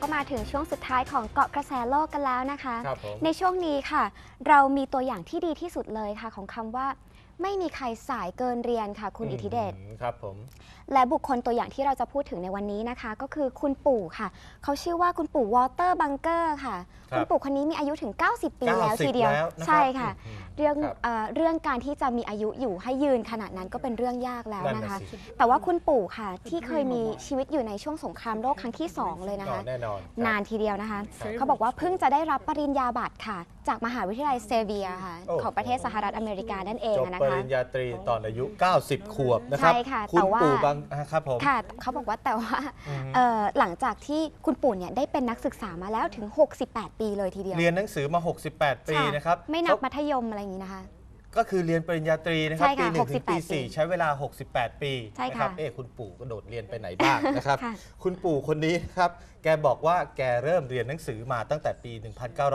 ก็มาถึงช่วงสุดท้ายของเกาะกระแสโลกกันแล้วนะคะ ครับผม ในช่วงนี้ค่ะ เรามีตัวอย่างที่ดีที่สุดเลยค่ะ ของคำว่า ไม่มีใครสายเกินเรียนค่ะ คุณอิทธิเดชอืมครับผม และบุคคลตัวอย่างที่เราจะพูดถึงในวันนี้นะคะ ก็คือคุณปู่ค่ะ เขาชื่อว่าคุณปู่วอเตอร์บังเกอร์ค่ะ ครับคุณปู่คนนี้มีอายุถึง 90 ปีแล้ว90ทีเดียว แล้วนะครับใช่ค่ะ อืมเรื่องครับ เอ่อเรื่องการที่จะมีอายุอยู่ให้ยืนขนาดนั้นก็เป็นเรื่องยากแล้วนั่นนะน่ะคะ สิแต่ว่าคุณปู่ค่ะ ที่เคยมีชีวิตอยู่ในช่วงสงครามโลกครั้งที่ 2 เลยนะอ๋อคะ แน่นอนครับ นานทีเดียวนะคะครับเขาบอกว่าเพิ่งจะได้รับปริญญาบัตรค่ะจากมหาวิทยาลัยเซเวียค่ะโอ้ของประเทศสหรัฐอเมริกานั่นเองจบอะนะปคะ ริญญาตรีตอนอายุ 90 ขวบนะครับ ใช่ค่ะคุณแต่ว่า ปู่บางอ่าครับผมค่ะเขาบอกว่าแต่ว่าอืมเอ่อหลังจากที่คุณปู่เนี่ยได้เป็นนักศึกษามาแล้วถึง 68 ปีเลยทีเดียวเรียนหนังสือมา 68 ปีค่ะนะครับ ไม่นับเขามัธยมอะไรอย่างนี้นะคะ ก็คือเรียนปริญญาตรีนะครับ ใช่ปีค่ะหนึ่งถึงปี68สี่ใช้เวลา 68 ปีใช่นะค่ะครับเอ๊ะคุณปู่ก็โดดเรียนไปไหนบ้างนะครับ ค่ะ คุณปู่คนนี้ครับแกบอกว่าแกเริ่มเรียนหนังสือมาตั้งแต่ปี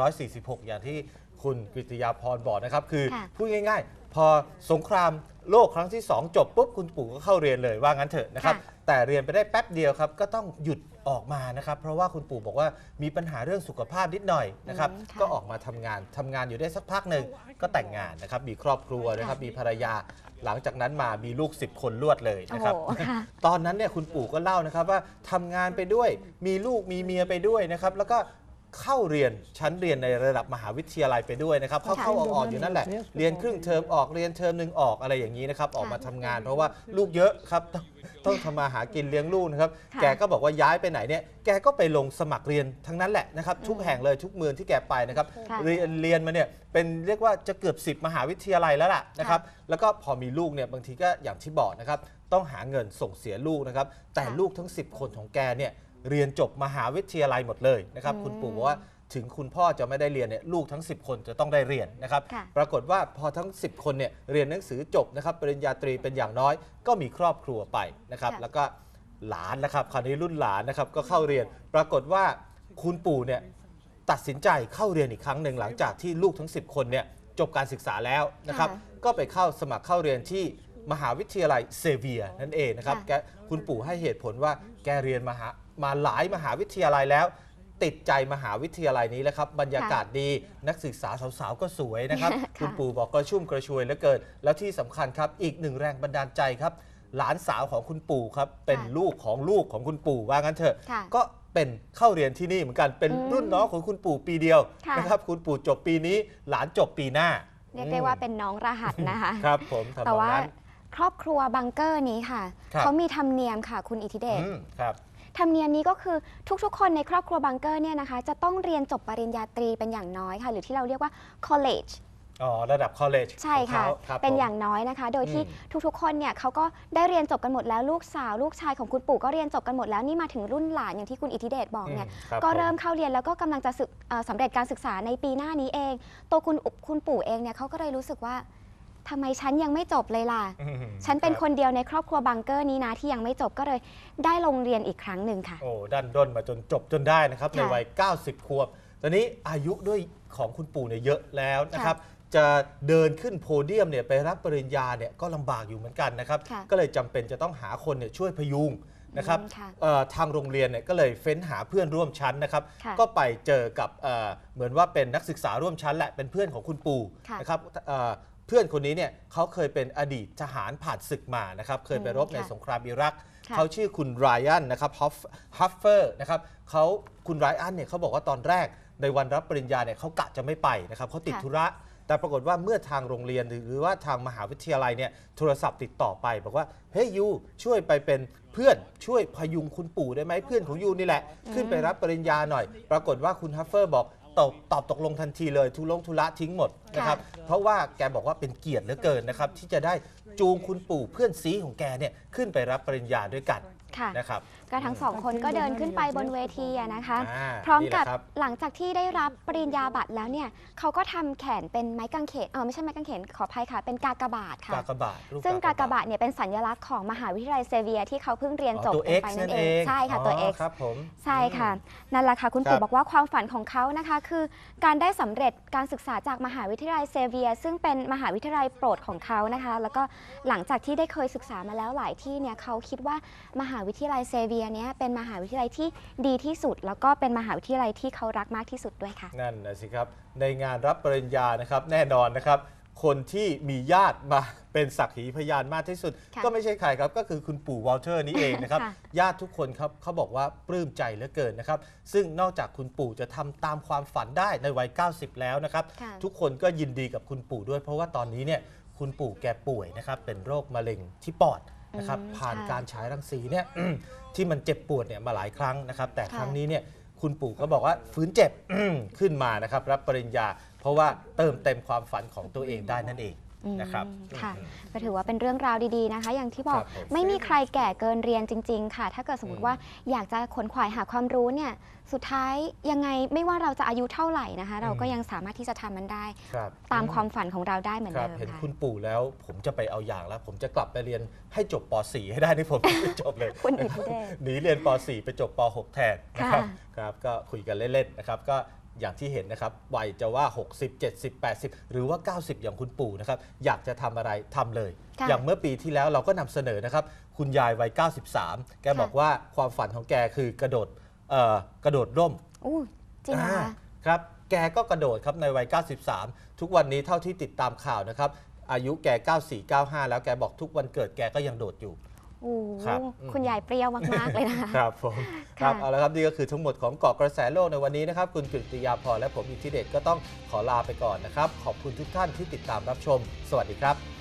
1946 อย่างที่คุณกฤติยาพรบอกนะครับ คือค่ะ พูดง่ายๆ พอสงครามโลกครั้งที่ 2 จบปุ๊บคุณปู่ก็เข้าเรียนเลยว่างั้นเถอะนะครับค่ะแต่เรียนไปได้แป๊บเดียวครับ ก็ต้องหยุดออกมานะครับ เพราะว่าคุณปู่บอกว่ามีปัญหาเรื่องสุขภาพนิดหน่อยนะครับอืมค่ะก็ออกมาทำงานทำงานอยู่ได้สักพักหนึ่งก็แต่งงานนะครับ มีครอบครัวนะครับ มีภรรยา หลังจากนั้นมามีลูก 10 คนรวดเลยโอ้นะโหครับค่ะตอนนั้นเนี่ยคุณปู่ก็เล่านะครับว่าทำงานไปด้วย มีลูกมีเมียไปด้วยนะครับ แล้วก็ เข้าเรียนชั้นเรียนในระดับมหาวิทยาลัยไปด้วยนะครับเข้าค่ะเข้าออกออกอยู่นั่นแหละ เรียนครึ่งเทอมออกเรียนเทอมหนึ่งออกอะไรอย่างนี้นะครับออกมาทำงาน เพราะว่าลูกเยอะครับต้องต้องทำมาหากินเลี้ยงลูกนะครับค่ะ แกก็บอกว่าย้ายไปไหนเนี่ยแกก็ไปลงสมัครเรียนทั้งนั้นแหละนะครับทุกแห่งเลยทุกเมืองที่แกไปนะครับค่ะ เรียนเรียนมาเนี่ยเป็นเรียกว่าจะเกือบ 10 มหาวิทยาลัยแล้วล่ะนะครับแล้วก็พอมีลูกเนี่ยบางทีก็อย่างที่บอกนะครับต้องหาเงินส่งเสียลูกนะครับแต่ค่ะลูกทั้ง 10 คนของแกเนี่ย เรียนจบมหาวิทยาลัยหมดเลยนะครับอืมคุณปู่บอกว่าถึงคุณพ่อจะไม่ได้เรียนเนี่ยลูกทั้ง 10 คนจะต้องได้เรียนนะครับ ค่ะ ปรากฏว่าพอทั้ง 10 คนเนี่ยเรียนหนังสือจบนะครับปริญญาตรีเป็นอย่างน้อย ก็มีครอบครัวไปนะครับ ค่ะ แล้วก็หลานนะครับคราวนี้รุ่นหลานนะครับก็เข้าเรียน ปรากฏว่าคุณปู่เนี่ยตัดสินใจเข้าเรียนอีกครั้งหนึ่งหลังจากที่ลูกทั้ง 10 คนเนี่ยจบการศึกษาแล้วนะครับค่ะก็ไปเข้าสมัครเข้าเรียนที่มหาวิทยาลัยเซเวียนั่นเองนะครับค่ะ แกคุณปู่ให้เหตุผลว่าแกเรียนมาหา มาหลายมหาวิทยาลัยแล้ว ติดใจมหาวิทยาลัยนี้แล้วครับ บรรยากาศดีนักศึกษาสาวๆก็สวยนะครับค่ะคุณปู่บอกกระชุ่มกระชวยเหลือเกินแล้วที่สำคัญครับ อีกหนึ่งแรงบันดาลใจครับ หลานสาวของคุณปู่ครับ เป็นค่ะลูกของลูกของคุณปู่ว่างั้นเถอะค่ะ ก็เป็นเข้าเรียนที่นี่เหมือนกันเป็นอืมรุ่นน้องของคุณปู่ปีเดียวค่ะ นะครับ คุณปู่จบปีนี้หลานจบปีหน้าเรียกได้ว่าเป็นน้องรหัสนะคะ ครับผมทำนแต่องว่านั้น ครอบครัวบังเกอร์นี้ค่ะ ครับ เขามีธรรมเนียมค่ะ คุณอิทธิเดช อืมครับ ธรรมเนียมนี้ก็คือทุกๆ คนในครอบครัวบังเกอร์เนี่ยนะคะจะต้องเรียนจบปริญญาตรีเป็นอย่างน้อยค่ะ หรือที่เราเรียกว่า college อ๋อระดับ college ใช่ค่ะของเขารับเป็นผมอย่างน้อยนะคะ โดยที่อืมทุกๆ คนเนี่ยเขาก็ได้เรียนจบกันหมดแล้วลูกสาว ลูกชายของคุณปู่ก็เรียนจบกันหมดแล้วนี่มาถึงรุ่นหลานอย่างที่คุณอิทธิเดชบอกเนี่ยอืมครับก็ผมเริ่มเข้าเรียนแล้วก็กำลังจะศึกเอ่อสำเร็จการศึกษาในปีหน้านี้เอง ตัวคุณอุคุณปู่เองเนี่ยเขาก็เลยรู้สึกว่า ทำไมฉันยังไม่จบเลยล่ะ อืมฉันเป็นรับคนเดียวในครอบครัวบังเกอร์นี้นะที่ยังไม่จบก็เลยได้ลงเรียนอีกครั้งหนึ่งค่ะ โอ้ดันด้นมาจนจบจนได้นะครับ ในค่ะวัย 90 ขวบ ตอนนี้อายุด้วยของคุณปู่เนี่ยเยอะแล้วนะครับ จะเดินขึ้นโพเดียมเนี่ยไปรับปริญญาเนี่ยก็ลำบากอยู่เหมือนกันนะครับ ค่ะ ก็เลยจำเป็นจะต้องหาคนเนี่ยช่วยพยุงนะครับ อืมค่ะ เอ่อทางโรงเรียนเนี่ยก็เลยเฟ้นหาเพื่อนร่วมชั้นนะครับ ค่ะก็ไปเจอกับเอ่อเหมือนว่าเป็นนักศึกษาร่วมชั้นแหละเป็นเพื่อนของคุณปู่ค่ะนะครับเอ่อ เพื่อนคนนี้เนี่ยเขาเคยเป็นอดีตทหารผ่านศึกมานะครับ เคยไปรบอืมในค่ะสงครามอิรัก ค่ะเขาชื่อคุณไรอันนะครับฮัฟฮัฟเฟอร์นะครับเขาคุณไรอันเนี่ยเขาบอกว่าตอนแรกในวันรับปริญญาเนี่ยเขากะจะไม่ไปนะครับเขาติดค่ะ ธุระ แต่ปรากฏว่าเมื่อทางโรงเรียนหรือว่าทางมหาวิทยาลัยเนี่ยโทรศัพท์ติดต่อไป บอกว่าเฮ้ยยูช่วยไปเป็นเพื่อนช่วยพยุงคุณปู่ได้ไหมเพื่อนของยูนี่แหละ ขึ้นไปรับปริญญาหน่อย ปรากฏว่าคุณฮัฟเฟอร์บอก ตอบตอบตกลงทันทีเลยทุลงทุระทิ้งหมดนะครับเพราะว่าแกบอกว่าเป็นเกียรติเหลือเกินนะครับที่จะได้จูงคุณปู่เพื่อนซีของแกเนี่ยขึ้นไปรับปริญญาด้วยกันค่ะนะครับก็ทั้งสองคนก็เดินขึ้นไปบนเวทีอะนะคะอ่าพร้อมนี่แหกัละบครับหลังจากที่ได้รับปริญญาบัตรแล้วเนี่ยเขาก็ทำแขนเป็นไม้กางเขนเออไม่ใช่ไม้กางเขนขออภัยค่ะ เป็นกากบาทค่ะ กากบาทรูปซึ่งกากบาทเนี่ยเป็นสัญลักษณ์ของมหาวิทยาลัยเซเวียที่เขาเพิ่งเรียนอ๋อจบตัว กัน X ไปนั่นั่นนเอเองงใช่ค่ะตัวอ๋อ X ครับผม ใช่ค่ะอืมนั่นแหละค่ะ คุณครัปู่บบอกว่าความฝันของเขานะคะ คือการได้สำเร็จการศึกษาจากมหาวิทยาลัยเซเวียซึ่งเป็นมหาวิทยาลัยโปรดของเขานะคะ แล้วก็หลังจากที่ได้เคยศึกษามาแล้วหลายที่เนี่ยเขาคิดว่ามหาวิทยาลัยเซเวียบียเนี้ยเป็นมหาวิทยาลัยที่ดีที่สุด แล้วก็เป็นมหาวิทยาลัยที่เขารักมากที่สุดด้วยค่ะ นั่นนะสิครับในงานรับปริญญานะครับแน่นอนนะครับ คนที่มีญาติมาเป็นสักขีพยานมากที่สุด ค่ะก็ไม่ใช่ใครครับก็คือคุณปู่วอลเทอร์นี่เองนะครับ ค่ะญาติทุกคนครับเขาบอกว่าปลื้มใจเหลือเกินนะครับ ซึ่งนอกจากคุณปู่จะทำตามความฝันได้ในวัย 90 แล้วนะครับ ค่ะ ทุกคนก็ยินดีกับคุณปู่ด้วย เพราะว่าตอนนี้เนี่ยคุณปู่แกป่วยนะครับเป็นโรคมะเร็งที่ปอด นะครับอืมผ่านค่ะการฉายรังสีเนี่ย ที่มันเจ็บปวดเนี่ยมาหลายครั้งนะครับ แต่ค่ะครั้งนี้เนี่ยคุณปู่ก็บอกว่าฝืนเจ็บ ขึ้นมานะครับ รับปริญญา เพราะว่าเติมเต็มความฝันของตัวเองได้นั่นเองอืม นะครับค่ะอืม ก็ถือว่าเป็นเรื่องราวดีๆนะคะ อย่างที่บอกครับผมไม่มีใครแก่เกินเรียนจริง ๆ ค่ะ ถ้าเกิดสมมอืติมว่าอยากจะขนขวายหาความรู้เนี่ยสุดท้ายยังไงไม่ว่าเราจะอายุเท่าไหร่นะคะ เราก็ยังสามารถที่จะทำมันได้ ครับตามความฝันของเราได้เหมือนครับ เดิมเห็นค่ะ คุณปู่แล้ว ผมจะไปเอาอย่างแล้ว ผมจะกลับไปเรียนให้จบป .4 ให้ได้นี่ผมไม่จบเลย คุณอิทธิเดช หนีเรียนป .4 ไปจบป .6 แทนนะครับค่ะครับ ก็คุยกันเล่น ๆ นะครับ ก็ อย่างที่เห็นนะครับวัยจะว่า 60 70 80 หรือว่า 90 อย่างคุณปู่นะครับอยากจะทำอะไรทำเลย ค่ะ อย่างเมื่อปีที่แล้วเราก็นำเสนอนะครับ คุณยายวัย 93 แกบอกว่าความฝันของแกคือกระโดดเอ่อกระโดดร่ม อู้จริงเหรออ่าคะครับ แกก็กระโดดครับในวัย 93 ทุกวันนี้เท่าที่ติดตามข่าวนะครับ อายุแก 94 95 แล้วแกบอกทุกวันเกิดแกก็ยังโดดอยู่ โอ้ครับ คุณยายเปรี้ยวมากๆเลยนะคะ ครับผมคค่ะรับเอาละครับนี่ก็คือทั้งหมดของเกาะกระแสโลกในวันนี้นะครับ คุณกฤติยาพรและผมอิทธิเดชก็ต้องขอลาไปก่อนนะครับ ขอบคุณทุกท่านที่ติดตามรับชม สวัสดีครับ